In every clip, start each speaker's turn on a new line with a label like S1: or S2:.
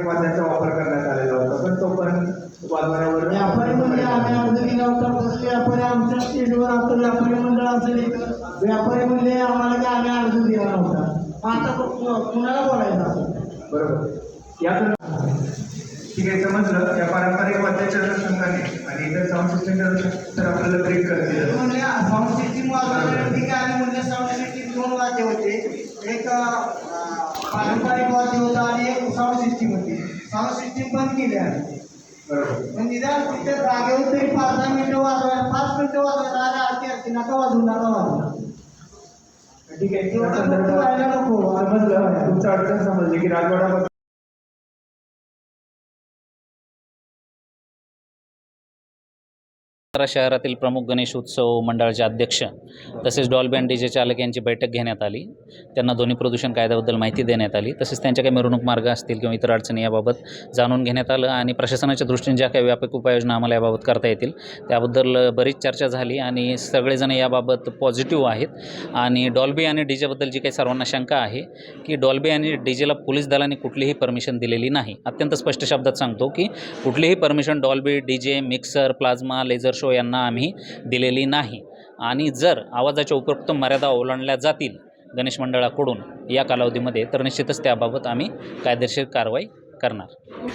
S1: वाद्याचा वापर करण्यात आलेला होता पण तो पण वाजवण्यावर
S2: व्यापारी म्हणजे आम्ही अर्ज दिला होता तसं व्यापारी आमच्या स्टेजवर आता व्यापारी मंडळ असेल व्यापारी म्हणजे आम्हाला की आम्ही अर्ज दिला नव्हता. आता कुणाला बोलायचं
S1: बरोबर. यातून ठीक आहे समजलं या पारंपरिक वाद्याच्या अनुषंगाने आणि इतर साऊंड सिस्टमच्या तर आपल्याला ब्रेक
S2: म्हणजे साऊंड सिस्टीम वाजवण्यासाठी आणि म्हणजे साऊंड सिस्टीम दोन वाद्य होते. एक पारंपरिक वाद्य होतं आणि एक साऊंड सिस्टीम होती साऊंड सिस्टीम बंद केली आहे पण निदान तिथे जागेवर तरी पाच दहा मिनिटं वाजवायला पाच मिनिटं वाजवायला आणि आरती आरती नका वाजवू नका वाजवू
S1: ठीक आहे.
S2: नको.
S1: समजलं तुमचं अडचण समजली की राजवाडा
S3: सातारा शहरातील प्रमुख गणेश उत्सव मंडळाचे अध्यक्ष तसेच डॉल्बी आणि डीजे चालक यांची बैठक घेण्यात आली. त्यांना ध्वनी प्रदूषण कायद्याबद्दल माहिती देण्यात आली. तसेच त्यांच्या काही मिरवणूक मार्ग असतील किंवा इतर अडचणी याबाबत जाणून घेण्यात आलं आणि प्रशासनाच्या दृष्टीने ज्या काही व्यापक उपाययोजना आम्हाला याबाबत करता येतील त्याबद्दल बरीच चर्चा झाली आणि सगळेजण याबाबत पॉझिटिव्ह आहेत. आणि डॉल्बी आणि डीजेबद्दल जी काही सर्वांना शंका आहे की डॉल्बी आणि डीजेला पोलीस दलाने कुठलीही परमिशन दिलेली नाही. अत्यंत स्पष्ट शब्दात सांगतो की कुठलीही permission Dolby DJ mixer plasma laser show यांना आम्ही दिलेली नाही. आणि जर आवाजाच्या उपरोक्त मर्यादा ओलांडल्या जातील गणेश मंडळाकडून या कालावधीमध्ये तर निश्चितच त्याबाबत आम्ही कायदेशीर कारवाई करणार.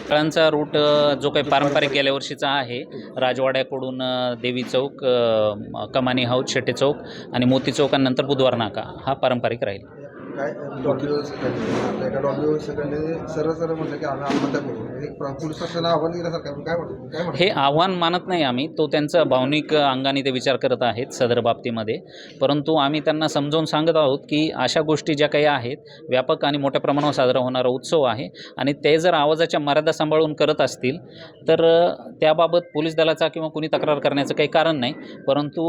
S3: फळांचा रूट जो काही पारंपरिक गेल्या वर्षीचा आहे राजवाड्याकडून देवी चौक कमानी हाऊस शेटे चौक आणि मोती चौकानंतर बुधवार नाका हा पारंपरिक राहील.
S4: काय डॉल्बी आपल्या एका डॉल्बी सरळ सरळ म्हटलं की आम्ही आत्महत्या करू. हे आव्हान दिल्यासारखं काय म्हणतो काय म्हणतो?
S3: हे आव्हान मानत नाही आम्ही. तो त्यांचा भावनिक अंगाने ते विचार करत आहेत सदर बाबतीमध्ये. परंतु आम्ही त्यांना समजावून सांगत आहोत की अशा गोष्टी ज्या काही आहेत व्यापक आणि मोठ्या प्रमाणावर साजरा होणारा उत्सव आहे आणि ते जर आवाजाच्या मर्यादा सांभाळून करत असतील तर त्याबाबत पोलीस दलाचा किंवा कुणी तक्रार करण्याचं काही कारण नाही. परंतु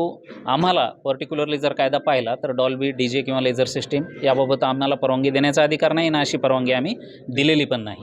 S3: आम्हाला पर्टिक्युलरली जर कायदा पाहिला तर डॉल्बी डी जे किंवा लेझर सिस्टीम याबाबत आम्हाला परवानगी देण्याचा अधिकार नाही ना अशी परवानगी आम्ही दिलेली पण नाही.